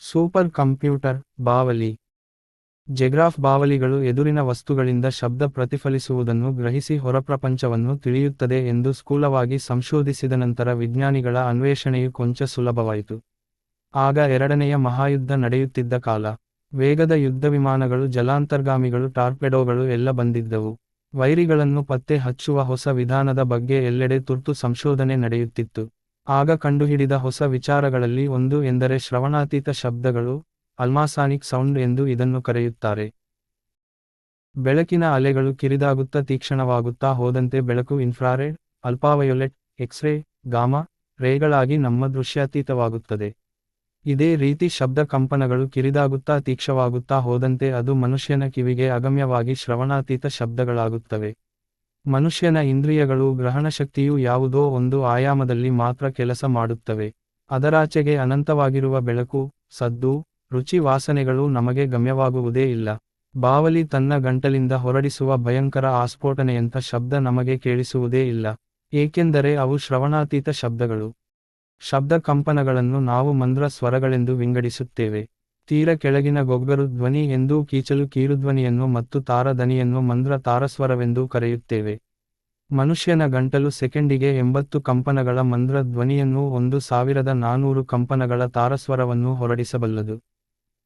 Super computer ಬಾವಲಿ. ಜೆಗ್ರಾಫ್ ಬಾವಲಿಗಳು ಎದುರಿನ ವಸ್ತುಗಳಿಂದ ಶಬ್ದ ಪ್ರತಿಫಲಿಸುವುದನ್ನು ಗ್ರಹಿಸಿ ಹೊರಪ್ರಪಂಚವನ್ನು ತಿಳಿಯುತ್ತದೆ ಎಂದು ಸ್ಥೂಲವಾಗಿ ಸಂಶೋಧಿಸಿದ ನಂತರ ವಿಜ್ಞಾನಿಗಳ ಅನ್ವೇಷಣೆಯು ಕೊಂಚ ಸುಲಭವಾಯಿತು. ಆಗ ಎರಡನೆಯ ಮಹಾಯುದ್ಧ ನಡೆಯುತ್ತಿದ್ದ ಕಾಲ. ವೇಗದ ಯುದ್ಧ ವಿಮಾನಗಳು, ಜಲಾಂತರ್ಗಾಮಿಗಳು, ಟಾರ್ಪೆಡೋಗಳು ಎಲ್ಲ ಬಂದಿದ್ದವು. ವೈರಿಗಳನ್ನು ಪತ್ತೆ ಹಚ್ಚುವ ಹೊಸ ವಿಧಾನದ ಬಗ್ಗೆ ಎಲ್ಲೆಡೆ ತುರ್ತು ಸಂಶೋಧನೆ ನಡೆಯುತ್ತಿತ್ತು. ಆಗ ಕಂಡುಹಿಡಿದ ಹೊಸ ವಿಚಾರಗಳಲ್ಲಿ ಒಂದು ಎಂದರೆ ಶ್ರವಣಾತೀತ ಶಬ್ದಗಳು, ಅಲ್ಮಾಸಾನಿಕ್ ಸೌಂಡ್ ಎಂದು ಇದನ್ನು ಕರೆಯುತ್ತಾರೆ. ಬೆಳಕಿನ ಅಲೆಗಳು ಕಿರಿದಾಗುತ್ತಾ ತೀಕ್ಷ್ಣವಾಗುತ್ತಾ ಹೋದಂತೆ ಬೆಳಕು infrared, ultraviolet, x ray, gamma ರೇಗಳಾಗಿ ನಮ್ಮ ದೃಶ್ಯಾತೀತವಾಗುತ್ತದೆ. ಇದೇ ರೀತಿ ಶಬ್ದ ಕಂಪನಗಳು ಕಿರಿದಾಗುತ್ತಾ ತೀಕ್ಷವಾಗುತ್ತಾ ಹೋದಂತೆ ಅದು ಮನುಷ್ಯನ ಕಿವಿಗೆ ಅಗಮ್ಯವಾಗಿ ಶ್ರವಣಾತೀತ ಶಬ್ದಗಳಾಗುತ್ತವೆ. ಮನುಷ್ಯನ ಇಂದ್ರಿಯಗಳು ಗ್ರಹಣಶಕ್ತಿಯು ಯಾವುದೋ ಒಂದು ಆಯಾಮದಲ್ಲಿ ಮಾತ್ರ ಕೆಲಸ ಮಾಡುತ್ತವೆ. ಅದರಾಚೆಗೆ ಅನಂತವಾಗಿರುವ ಬೆಳಕು, ಸದ್ದು, ರುಚಿ ವಾಸನೆಗಳು ನಮಗೆ ಗಮ್ಯವಾಗುವುದೇ ಇಲ್ಲ. ಬಾವಲಿ ತನ್ನ ಗಂಟಲಿಂದ ಹೊರಡಿಸುವ ಭಯಂಕರ ಆಸ್ಫೋಟನೆಯಂಥ ಶಬ್ದ ನಮಗೆ ಕೇಳಿಸುವುದೇ ಇಲ್ಲ. ಏಕೆಂದರೆ ಅವು ಶ್ರವಣಾತೀತ ಶಬ್ದಗಳು. ಶಬ್ದ ಕಂಪನಗಳನ್ನು ನಾವು ಮಂದ್ರ ಸ್ವರಗಳೆಂದು ವಿಂಗಡಿಸುತ್ತೇವೆ. ತೀರ ಕೆಳಗಿನ ಗೊಗ್ಗರು ಧ್ವನಿ ಎಂದೂ ಕೀಚಲು ಕೀರುಧ್ವನಿಯನ್ನು ಮತ್ತು ತಾರದನಿಯನ್ನು ಮಂದ್ರ ತಾರಸ್ವರವೆಂದೂ ಕರೆಯುತ್ತೇವೆ. ಮನುಷ್ಯನ ಗಂಟಲು ಸೆಕೆಂಡಿಗೆ ಎಂಬತ್ತು ಕಂಪನಗಳ ಮಂದ್ರ ಧ್ವನಿಯನ್ನು ಒಂದು ಸಾವಿರದ ನಾನೂರು ಕಂಪನಗಳ ತಾರಸ್ವರವನ್ನು ಹೊರಡಿಸಬಲ್ಲದು.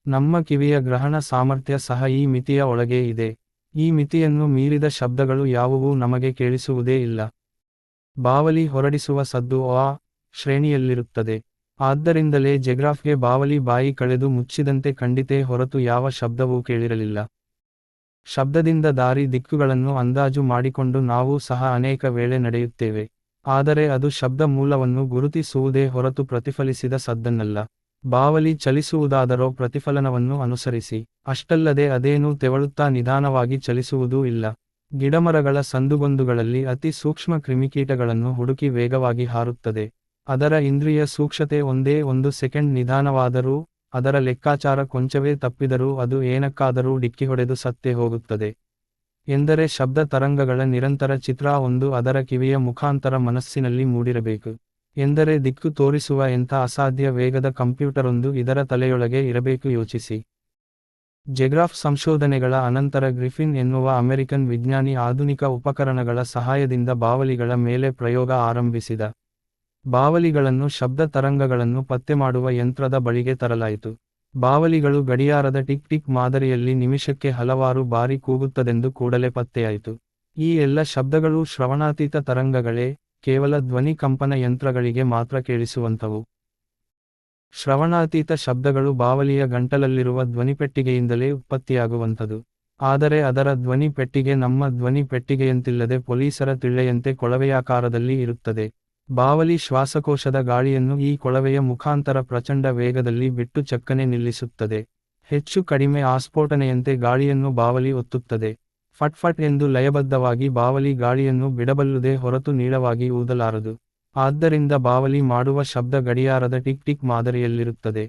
ನಮ್ಮ ಕಿವಿಯ ಗ್ರಹಣ ಸಾಮರ್ಥ್ಯ ಸಹ ಈ ಮಿತಿಯ ಒಳಗೇ ಇದೆ. ಈ ಮಿತಿಯನ್ನು ಮೀರಿದ ಶಬ್ದಗಳು ಯಾವುವೂ ನಮಗೆ ಕೇಳಿಸುವುದೇ ಇಲ್ಲ. ಬಾವಲಿ ಹೊರಡಿಸುವ ಸದ್ದು ಆ ಶ್ರೇಣಿಯಲ್ಲಿರುತ್ತದೆ. ಆದ್ದರಿಂದಲೇ ಜೆಗ್ರಾಫ್ಗೆ ಬಾವಲಿ ಬಾಯಿ ಕಳೆದು ಮುಚ್ಚಿದಂತೆ ಕಂಡಿತೇ ಹೊರತು ಯಾವ ಶಬ್ದವೂ ಕೇಳಿರಲಿಲ್ಲ. ಶಬ್ದದಿಂದ ದಾರಿ ದಿಕ್ಕುಗಳನ್ನು ಅಂದಾಜು ಮಾಡಿಕೊಂಡು ನಾವು ಸಹ ಅನೇಕ ವೇಳೆ ನಡೆಯುತ್ತೇವೆ. ಆದರೆ ಅದು ಶಬ್ದ ಮೂಲವನ್ನು ಗುರುತಿಸುವುದೇ ಹೊರತು ಪ್ರತಿಫಲಿಸಿದ ಸದ್ದನ್ನಲ್ಲ. ಬಾವಲಿ ಚಲಿಸುವುದಾದರೋ ಪ್ರತಿಫಲನವನ್ನು ಅನುಸರಿಸಿ. ಅಷ್ಟಲ್ಲದೆ ಅದೇನೂ ತೆವಳುತ್ತಾ ನಿಧಾನವಾಗಿ ಚಲಿಸುವುದೂ ಇಲ್ಲ. ಗಿಡಮರಗಳ ಸಂದುಗೊಂದುಗಳಲ್ಲಿ ಅತಿ ಸೂಕ್ಷ್ಮ ಕ್ರಿಮಿಕೀಟಗಳನ್ನು ಹುಡುಕಿ ವೇಗವಾಗಿ ಹಾರುತ್ತದೆ. ಅದರ ಇಂದ್ರಿಯ ಸೂಕ್ಷ್ಮತೆ ಒಂದೇ ಒಂದು ಸೆಕೆಂಡ್ ನಿಧಾನವಾದರೂ, ಅದರ ಲೆಕ್ಕಾಚಾರ ಕೊಂಚವೇ ತಪ್ಪಿದರೂ ಅದು ಏನಕ್ಕಾದರೂ ಡಿಕ್ಕಿ ಹೊಡೆದು ಸತ್ತೇ ಹೋಗುತ್ತದೆ. ಎಂದರೆ ಶಬ್ದ ತರಂಗಗಳ ನಿರಂತರ ಚಿತ್ರ ಒಂದು ಅದರ ಕಿವಿಯ ಮುಖಾಂತರ ಮನಸ್ಸಿನಲ್ಲಿ ಮೂಡಿರಬೇಕು. ಎಂದರೆ ದಿಕ್ಕು ತೋರಿಸುವ ಎಂಥ ಅಸಾಧ್ಯ ವೇಗದ ಕಂಪ್ಯೂಟರೊಂದು ಇದರ ತಲೆಯೊಳಗೆ ಇರಬೇಕು ಯೋಚಿಸಿ. ಜೆಗ್ರಾಫ್ ಸಂಶೋಧನೆಗಳ ಅನಂತರ ಗ್ರಿಫಿನ್ ಎನ್ನುವ ಅಮೆರಿಕನ್ ವಿಜ್ಞಾನಿ ಆಧುನಿಕ ಉಪಕರಣಗಳ ಸಹಾಯದಿಂದ ಬಾವಲಿಗಳ ಮೇಲೆ ಪ್ರಯೋಗ ಆರಂಭಿಸಿದ. ಬಾವಲಿಗಳನ್ನು ಶಬ್ದ ತರಂಗಗಳನ್ನು ಪತ್ತೆ ಮಾಡುವ ಯಂತ್ರದ ಬಳಿಗೆ ತರಲಾಯಿತು. ಬಾವಲಿಗಳು ಗಡಿಯಾರದ ಟಿಕ್ ಟಿಕ್ ಮಾದರಿಯಲ್ಲಿ ನಿಮಿಷಕ್ಕೆ ಹಲವಾರು ಬಾರಿ ಕೂಗುತ್ತದೆಂದು ಕೂಡಲೇ ಪತ್ತೆಯಾಯಿತು. ಈ ಎಲ್ಲ ಶಬ್ದಗಳು ಶ್ರವಣಾತೀತ ತರಂಗಗಳೇ, ಕೇವಲ ಧ್ವನಿ ಕಂಪನ ಯಂತ್ರಗಳಿಗೆ ಮಾತ್ರ ಕೇಳಿಸುವಂಥವು. ಶ್ರವಣಾತೀತ ಶಬ್ದಗಳು ಬಾವಲಿಯ ಗಂಟಲಲ್ಲಿರುವ ಧ್ವನಿಪೆಟ್ಟಿಗೆಯಿಂದಲೇ ಉತ್ಪತ್ತಿಯಾಗುವಂಥದು. ಆದರೆ ಅದರ ಧ್ವನಿ ಪೆಟ್ಟಿಗೆ ನಮ್ಮ ಧ್ವನಿ ಪೆಟ್ಟಿಗೆಯಂತಿಲ್ಲದೆ ಪೊಲೀಸರ ತಿಳ್ಳೆಯಂತೆ ಕೊಳವೆಯಾಕಾರದಲ್ಲಿ ಇರುತ್ತದೆ. ಬಾವಲಿ ಶ್ವಾಸಕೋಶದ ಗಾಳಿಯನ್ನು ಈ ಕೊಳವೆಯ ಮುಖಾಂತರ ಪ್ರಚಂಡ ವೇಗದಲ್ಲಿ ಬಿಟ್ಟು ಚಕ್ಕನೆ ನಿಲ್ಲಿಸುತ್ತದೆ. ಹೆಚ್ಚು ಕಡಿಮೆ ಆಸ್ಫೋಟನೆಯಂತೆ ಗಾಳಿಯನ್ನು ಬಾವಲಿ ಒತ್ತುತ್ತದೆ. ಫಟ್ ಫಟ್ ಎಂದು ಲಯಬದ್ಧವಾಗಿ ಬಾವಲಿ ಗಾಳಿಯನ್ನು ಬಿಡಬಲ್ಲದೆ ಹೊರತು ನೀಳವಾಗಿ ಊದಲಾರದು. ಆದ್ದರಿಂದ ಬಾವಲಿ ಮಾಡುವ ಶಬ್ದ ಗಡಿಯಾರದ ಟಿಕ್ ಟಿಕ್ ಮಾದರಿಯಲ್ಲಿರುತ್ತದೆ.